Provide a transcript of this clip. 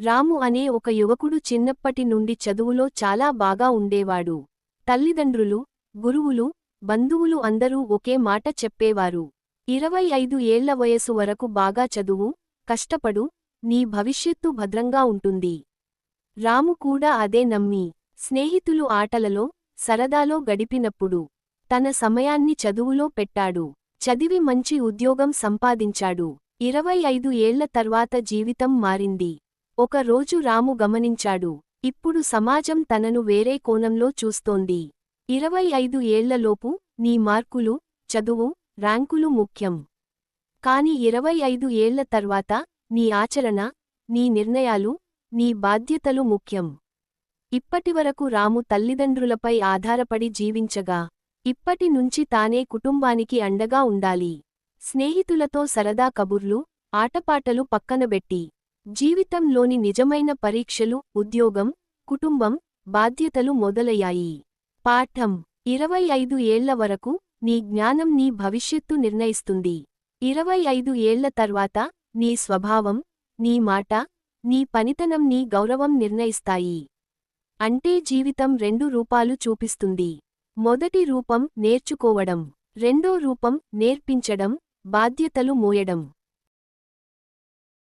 రాము అనే ఒక యువకుడు చిన్నప్పటి నుండి చదువులో చాలా బాగా ఉండేవాడు. తల్లిదండ్రులు గురువులు బంధువులు అందరూ ఒకే మాట చెప్పేవారు. ఇరవై ఐదు ఏళ్ళ వయసు వరకు బాగా చదువు కష్టపడు నీ భవిష్యత్తు భద్రంగా ఉంటుంది. రాము కూడా అదే నమ్మి స్నేహితులు ఆటలలో సరదాలో గడిపినప్పుడు తన సమయాన్ని చదువులో పెట్టాడు. చదివి మంచి ఉద్యోగం సంపాదించాడు. ఇరవై ఐదు ఏళ్ళ తర్వాత జీవితం మారింది. ఒక రోజు రాము గమనించాడు ఇప్పుడు సమాజం తనను వేరే కోణంలో చూస్తోంది. ఇరవై ఐదు ఏళ్ళలోపు నీ మార్కులు చదువు ర్యాంకులు ముఖ్యం. కాని ఇరవై ఐదు ఏళ్ళ తర్వాత నీ ఆచరణ నీ నిర్ణయాలు నీ బాధ్యతలు ముఖ్యం. ఇప్పటివరకు రాము తల్లిదండ్రులపై ఆధారపడి జీవించగా ఇప్పటి నుంచి తానే కుటుంబానికి అండగా ఉండాలి. స్నేహితులతో సరదా కబుర్లు ఆటపాటలు పక్కనబెట్టి జీవితంలోని నిజమైన పరీక్షలు ఉద్యోగం కుటుంబం బాధ్యతలు మొదలయ్యాయి. పాఠం. ఇరవై ఐదు ఏళ్ళ వరకు నీ జ్ఞానం నీ భవిష్యత్తు నిర్ణయిస్తుంది. ఇరవై ఐదు ఏళ్ళ తర్వాత నీ స్వభావం నీ మాట నీ పనితనం నీ గౌరవం నిర్ణయిస్తాయి. అంటే జీవితం రెండు రూపాలు చూపిస్తుంది. మొదటి రూపం నేర్చుకోవడం. రెండో రూపం నేర్పించడం. బాధ్యతలు మోయడం.